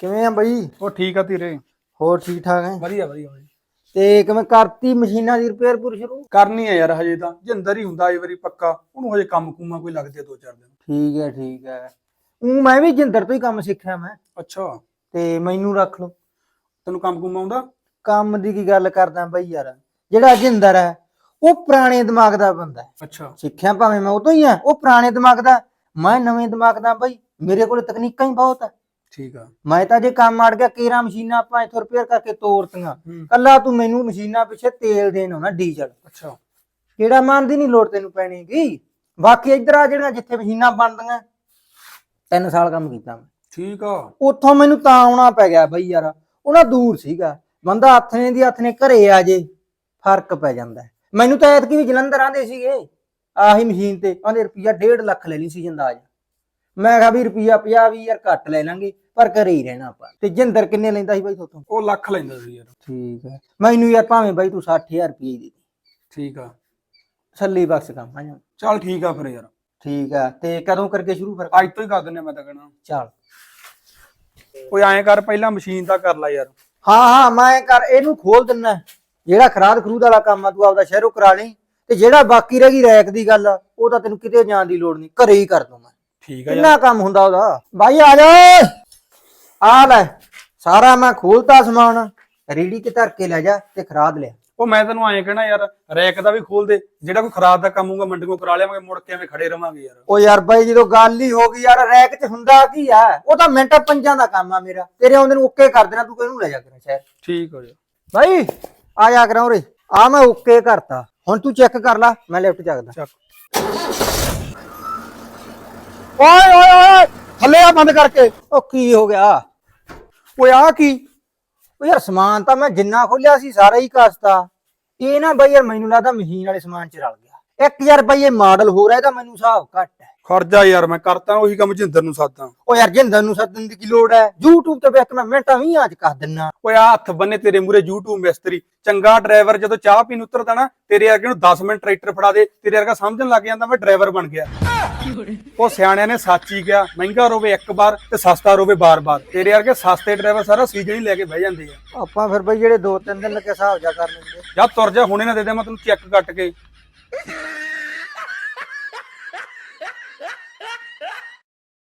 ਕਿਵੇਂ ਆ ਬਈ? ਉਹ ਠੀਕ ਆ ਧੀਰੇ। ਹੋਰ ਠੀਕ ਠਾਕ ਹੈ ਵਧੀਆ ਵਧੀਆ ਬਾਈ ਤੇ ਕਿਵੇਂ ਕਰਤੀ ਮਸ਼ੀਨਾਂ ਦੀ ਰਿਪੇਅਰ ਪੂਰੀ ਸ਼ੁਰੂ? ਕਰਨੀ ਆ ਯਾਰ ਹਜੇ ਤਾਂ। ਜਿੰਦਰ ਹੀ ਹੁੰਦਾ ਇਹ ਵਾਰੀ ਪੱਕਾ। ਉਹਨੂੰ ਹਜੇ ਕੰਮ ਕੁਮਾ ਕੋਈ ਲੱਗਦੇ ਦੋ ਚਾਰ ਦਿਨ। ਠੀਕ ਹੈ ਠੀਕ ਹੈ ਉਹ ਮੈਂ ਵੀ ਜਿੰਦਰ ਤੋਂ ਹੀ ਕੰਮ ਸਿੱਖਿਆ ਮੈਂ। ਅੱਛਾ। ਤੇ ਮੈਨੂੰ ਰੱਖ ਲਓ। ਤੈਨੂੰ ਕੰਮ ਕੁਮਾ ਆਉਂਦਾ? ਕੰਮ ਦੀ ਕੀ ਗੱਲ ਕਰਦਾ ਬਈ ਯਾਰ? ਜਿਹੜਾ ਜਿੰਦਰ ਹੈ ਉਹ ਪੁਰਾਣੇ ਦਿਮਾਗ ਦਾ ਬੰਦਾ ਹੈ ਅੱਛਾ। ਸਿੱਖਿਆ ਭਾਵੇਂ ਮੈਂ ਉਹ ਤੋਂ ਹੀ ਆ ਉਹ ਪੁਰਾਣੇ ਦਿਮਾਗ ਦਾ। ਮੈਂ ਨਵੇਂ ਦਿਮਾਗ ਦਾ ਬਈ। ਮੇਰੇ ਕੋਲ ਤਕਨੀਕਾਂ ਹੀ ਬਹੁਤ ਹੈ ਠੀਕ ਆ। ਮੈਂ ਤਾਂ ਜੇ ਕੰਮ ਅੜ ਗਿਆ ਕੇਰਾ ਮਸ਼ੀਨਾਂ ਆਪਾਂ ਇੱਥੋਂ ਰਿਪੇਅਰ ਕਰਕੇ ਤੋਰਤੀਆਂ। ਹੂੰ। ਕੱਲਾ ਤੂੰ ਮੈਨੂੰ ਮਸ਼ੀਨਾਂ ਪਿੱਛੇ ਤੇਲ ਦੇਣ ਆਉਣਾ ਡੀਜ਼ਲ। ਅੱਛਾ। ਕਿਹੜਾ ਮੰਨ ਦੀ ਨਹੀਂ ਲੋੜ ਤੈਨੂੰ ਪੈਣੀਗੀ? ਬਾਕੀ ਇੱਧਰ ਆ ਜਿਹੜੀਆਂ ਜਿੱਥੇ ਮਸ਼ੀਨਾਂ ਬਣਦੀਆਂ ਤਿੰਨ ਸਾਲ ਕੰਮ ਕੀਤਾ ਮੈਂ। ਠੀਕ ਆ। ਉੱਥੋਂ ਮੈਨੂੰ ਤਾਂ ਆਉਣਾ ਪੈ ਗਿਆ ਬਈ ਯਾਰ। ਉਹਨਾਂ ਦੂਰ ਸੀਗਾ। ਬੰਦਾ ਹੱਥਨੇ ਦੀ ਹੱਥਨੇ ਘਰੇ ਆ ਜੇ ਫ਼ਰਕ ਪੈ ਜਾਂਦਾ। ਹੈ। ਮੈਨੂੰ ਤਾਂ ਐਤਕੀ ਵੀ ਜਲੰਧਰ ਆਂਦੇ ਸੀਗੇ। ਆਹੀ ਮਸ਼ੀਨ ਤੇ ਆਂਦੇ ਰੁਪਿਆ 1.5 ਲੱਖ ਲੈ ਲਈ ਸੀ ਅੰਦਾਜ਼। ਮੈਂ ਕਿਹਾ ਵੀ ਰੁਪਿਆ 50 ਵੀ ਯਾਰ ਘੱਟ ਲੈ ਲਾਂਗੇ ਪਰ ਘਰੇ ਹੀ ਰਹਿਣਾ ਆਪਾਂ। ਤੇ ਜਿੰਦਰ ਕਿੰਨੇ ਲੈਂਦਾ ਸੀ ਬਾਈ ਤੁਹਾਤੋਂ ਉਹ ਲੱਖ ਲੈਂਦਾ ਸੀ ਯਾਰ। ਠੀਕ ਹੈ ਮੈਨੂੰ ਯਾਰ ਭਾਵੇਂ ਬਾਈ ਤੂੰ 60000 ਰੁਪਏ ਦੇ ਦੇ। ਠੀਕ ਆ। ਛੱਲੀ ਬਖਸ਼ ਕੰਮ ਆ ਜਾ ਚੱਲ ਠੀਕ ਆ ਫਿਰ ਯਾਰ। ਠੀਕ ਆ। ਤੇ ਕਦੋਂ ਕਰਕੇ ਸ਼ੁਰੂ ਫਿਰ? ਅੱਜ ਤੋਂ ਹੀ ਕਰ ਦਿੰਨੇ ਮੈਂ ਤਾਂ ਕਹਣਾ। ਚੱਲ। ਓਏ ਐਂ ਕਰ ਪਹਿਲਾਂ ਮਸ਼ੀਨ ਦਾ ਕਰ ਲੈ ਯਾਰ। ਹਾਂ ਹਾਂ ਮੈਂ ਕਰ ਇਹਨੂੰ ਖੋਲ ਦਿੰਨਾ। ਜਿਹੜਾ ਖਰਾਦ ਖਰੂਦ ਵਾਲਾ ਕੰਮ ਆ ਤੂੰ ਆਪਦਾ ਸ਼ਹਿਰੋਂ ਕਰਾ ਲਈ ਤੇ ਜਿਹੜਾ ਬਾਕੀ ਰਹਿ ਗਈ ਰੈਕ ਦੀ ਗੱਲ ਆ, ਉਹ ਤਾਂ ਤੈਨੂੰ ਕਿਤੇ ਜਾਣ ਦੀ ਲੋੜ ਨਹੀਂ। ਘਰੇ ਹੀ ਕਰ ਦੂੰ ਮੈਂ। ਠੀਕ ਆ ਯਾਰ। ਕਿੰਨਾ ਕੰਮ ਹੁੰਦਾ ਉਹਦਾ? ਬਾਈ ਆ ਜਾ ਆ ਲੈ। ਸਾਰਾ ਮੈਂ ਖੋਲਤਾ ਸਮਾਨ। ਰੇੜੀ ਤੇ ਧਰ ਕੇ ਲੈ ਜਾ ਤੇ ਖਰਾਦ ਲਿਆ। ਉਹ ਮੈਂ ਤੈਨੂੰ ਐਂ ਕਹਿਣਾ ਯਾਰ ਰੈਕ ਦਾ ਵੀ ਖੋਲ ਦੇ। ਜਿਹੜਾ ਕੋਈ ਖਰਾਬ ਦਾ ਕੰਮ ਹੋਊਗਾ ਮੰਡੀੋਂ ਕਰਾ ਲਿਆਵਾਂਗੇ ਮੁੜ ਕੇ ਐਵੇਂ ਖੜੇ ਰਵਾਂਗੇ ਯਾਰ। ਉਹ ਯਾਰ ਬਾਈ ਜਦੋਂ ਗੱਲ ਹੀ ਹੋ ਗਈ ਯਾਰ ਰੈਕ 'ਚ ਹੁੰਦਾ ਕੀ ਆ? ਉਹ ਤਾਂ ਮਿੰਟਾਂ ਪੰਜਾਂ ਦਾ ਕੰਮ ਆ ਮੇਰਾ। ਤੇਰੇ ਆਉਂਦੇ ਨੂੰ ਓਕੇ ਕਰ ਦੇਣਾ ਤੂੰ ਕਿਹਨੂੰ ਲੈ ਜਾ ਕਰਾਂ ਸ਼ਹਿਰ? ਠੀਕ ਹੋ ਜਾ। ਬਾਈ ਆ ਜਾ ਕਰਾਂ ਉਰੇ। ਆ ਮੈਂ ਓਕੇ ਕਰਤਾ। ਹੁਣ ਤੂੰ ਚੈੱਕ ਕਰ ਲੈ ਮੈਂ ਲੈਫਟ ਚੱਕਦਾ। ਚੱਕ। ਓਏ ਓਏ ਓਏ ਥੱਲੇ ਆ ਬੰਦ ਕਰਕੇ। ਉਹ ਕੀ ਹੋ ਗਿਆ? ਓਏ ਆ ਕੀ? ਓ ਯਾਰ ਸਮਾਨ ਤਾਂ ਮੈਂ ਜਿੰਨਾ ਖੋਲਿਆ ਸੀ ਸਾਰਾ ਹੀ ਕਸਤਾ। ਇਹ ਨਾ ਬਈ ਯਾਰ ਮੈਨੂੰ ਲੱਗਦਾ ਮਸ਼ੀਨ ਵਾਲੇ ਸਮਾਨ ਚ ਰਲ ਗਿਆ। 1000 ਰੁਪਏ ਮਾਡਲ ਹੋ ਰਿਹਾ ਇਹਦਾ ਮੈਨੂੰ ਹਿਸਾਬ ਘੱਟ। ਖਰਜਾ ਯਾਰ ਮੈਂ ਕਰਤਾ ਉਹੀ ਕੰਮ ਜਿੰਦਰ ਨੂੰ ਸਾਦਾ ਓ ਯਾਰ ਜਿੰਦਰ ਨੂੰ ਸੱਦਣ ਦੀ ਕੀ ਲੋੜ ਹੈ? YouTube ਤੇ ਵੇਖ ਮੈਂ ਮਿੰਟਾਂ 20 ਚ ਕਰ ਦਿੰਨਾ। ਓਏ ਆ ਹੱਥ ਬੰਨੇ ਤੇਰੇ ਮੂਰੇ YouTube ਮਿਸਤਰੀ। ਚੰਗਾ ਡਰਾਈਵਰ ਜਦੋਂ ਚਾਹ ਪੀਣ ਉਤਰਦਾ ਨਾ ਤੇਰੇ ਵਰਗੇ ਨੂੰ 10 ਮਿੰਟ ਟਰੈਕਟਰ ਫੜਾ ਦੇ ਤੇਰੇ ਵਰਗਾ ਸਮਝਣ ਲੱਗ ਜਾਂਦਾ ਮੈਂ ਡਰਾਈਵਰ ਬਣ ਗਿਆ। ਉਹ ਸਿਆਣਿਆਂ ਨੇ ਸੱਚ ਹੀ ਕਿਹਾ ਮਹਿੰਗਾ ਰੋਵੇ ਇੱਕ ਵਾਰ ਤੇ ਸਸਤਾ ਰੋਵੇ ਬਾਰ-ਬਾਰ ਤੇਰੇ ਵਰਗੇ ਸਸਤੇ ਡਰਾਈਵਰ ਸਾਰਾ ਸੀਜ਼ਨ ਹੀ ਲੈ ਕੇ ਬਹਿ ਜਾਂਦੇ ਆ। ਆਪਾਂ ਫਿਰ ਬਈ ਜਿਹੜੇ 2-3 ਦਿਨ ਲੱਗੇ ਹਿਸਾਬ ਜਾ ਕਰ ਲੈਂਦੇ। ਜਾਂ ਤੁਰ ਜਾ ਹੁਣੇ ਨਾ ਦੇ ਦੇ ਮੈਂ ਤੈਨੂੰ ਚੈੱਕ ਕੱਟ ਕੇ।